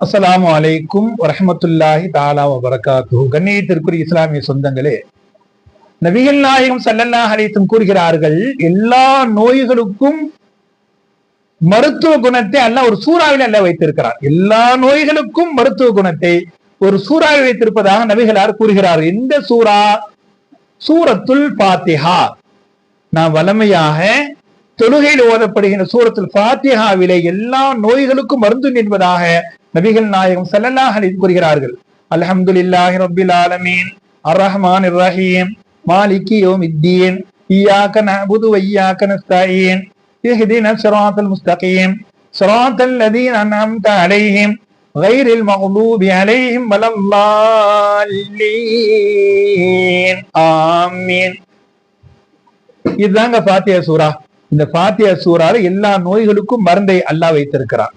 அஸ்லாம் அலைக்கும் வரமத்துல்லாஹி தாலா வபரகாத்து கண்ணியத்திற்குரிய இஸ்லாமிய சொந்தங்களே நபிகள் நாயகம் சல்லல்லா அலைஹி கூறுகிறார்கள் எல்லா நோய்களுக்கும் மருத்துவ குணத்தை அல்ல ஒரு சூறாவில் அல்ல வைத்திருக்கிறார் எல்லா நோய்களுக்கும் மருத்துவ குணத்தை ஒரு சூறாவில் வைத்திருப்பதாக நபிகளார் கூறுகிறார் இந்த சூறா சூரத்துல் பாத்திஹா நான் வளமையாக தொழுகையில் ஓதப்படுகின்ற சூரத்துல் பாத்திஹாவிலே எல்லா நோய்களுக்கும் மருந்து என்பதாக நபிகள் நாயகம் ஸல்லல்லாஹு அலைஹி கூறுகிறார்கள் அல்ஹம்துலில்லாஹி ரப்பில் ஆலமீன் அர்ரஹ்மான் ரஹீம் மாலிகி யௌமித்தீன் இய்யாக நஅபுது வ இய்யாக நஸ்தஈன் இஹ்தின ஸிராத்தல் முஸ்தகீம் ஸிராத்தல் லதீன அன்அம்த அலைஹிம் غير المغضوب عليهم ولا الضالين ஆமீன் இதுதாங்க ஃபாத்தியா சூரா இந்த ஃபாத்தியா சூறால எல்லா நோய்களுக்கும் மருந்தை அல்லாஹ் வைத்திருக்கிறார்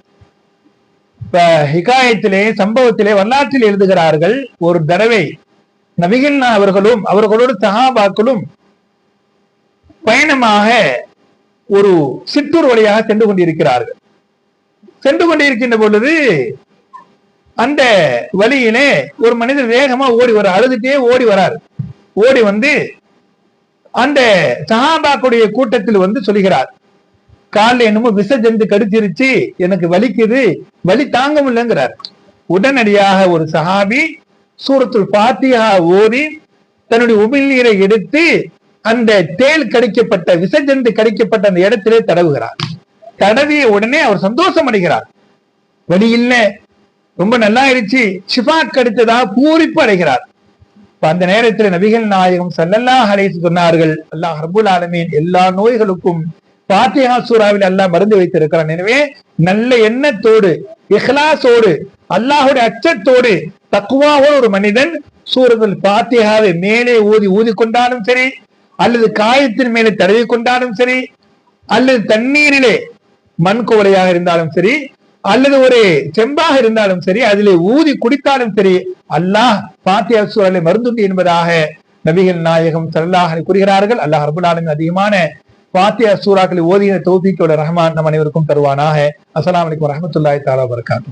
இப்ப ஹிகாயத்திலே சம்பவத்திலே வரலாற்றில் எழுதுகிறார்கள் ஒரு தடவை நவிகின்னா அவர்களும் அவர்களோடு சஹாபாக்களும் பயணமாக ஒரு சிற்றூர் வழியாக சென்று கொண்டிருக்கிறார்கள். சென்று கொண்டிருக்கின்ற பொழுது அந்த வழியிலே ஒரு மனிதர் வேகமா ஓடி வர அழுதுட்டே ஓடி வரார். ஓடி வந்து அந்த சஹாபாக்குடைய கூட்டத்தில் வந்து சொல்கிறார். காலில் என்னமோ விச ஜந்து கடிச்சிருச்சு எனக்கு வலிக்குது வலி தாங்க முடியலங்கிறார். உடனடியாக ஒரு சஹாபி சூரத்துல் பாத்தியா ஓதி தன்னுடைய உமிழ்நீரை எடுத்து அந்த தேள் கடிக்கப்பட்ட விசஜந்து கடிக்கப்பட்ட அந்த இடத்திலே தடவுகிறார். தடவிய உடனே அவர் சந்தோஷம் அடைகிறார். வலி இல்ல ரொம்ப நல்லா ஆயிடுச்சு ஷிஃபா கடித்ததா பூரிப்பு அடைகிறார். அந்த நேரத்தில் நபிகள் நாயகம் சல்லல்லாஹ் அலைஹி சொன்னார்கள் அல்லாஹ் ஹர்புல் ஆலமீன் எல்லா நோய்களுக்கும் பாத்தியா சூறாவில் அல்லாஹ் மருந்து வைத்திருக்கிறான். எனவே நல்ல எண்ணத்தோடு இஹ்லாசோடு அல்லாஹுடைய அச்சத்தோடு தக்குவாவோடு ஒரு மனிதன் சூரத்தில் பாத்தியாவை மேலே ஊதி ஊதி கொண்டாலும் சரி அல்லது காயத்தின் மேலே தடவி கொண்டாலும் சரி அல்லது தண்ணீரிலே மண் குவளையாக இருந்தாலும் சரி அல்லது ஒரு செம்பாக இருந்தாலும் சரி அதிலே ஊதி குடித்தாலும் சரி அல்லாஹ் பாத்தியா சூழலை மருந்துண்டு என்பதாக நபிகள் நாயகம் சல்லாஹனை கூறுகிறார்கள். அல்லாஹ் ரபுல் அதிகமான பாத்தியா சூறாக்களை ஓதிய தௌபிக்கோட ரஹ்மான் நம் அனைவருக்கும் தருவானாக. அஸ்லாம் வலைக்கம் வரஹ்மத்துல்லாஹி தாலா வரகாத்து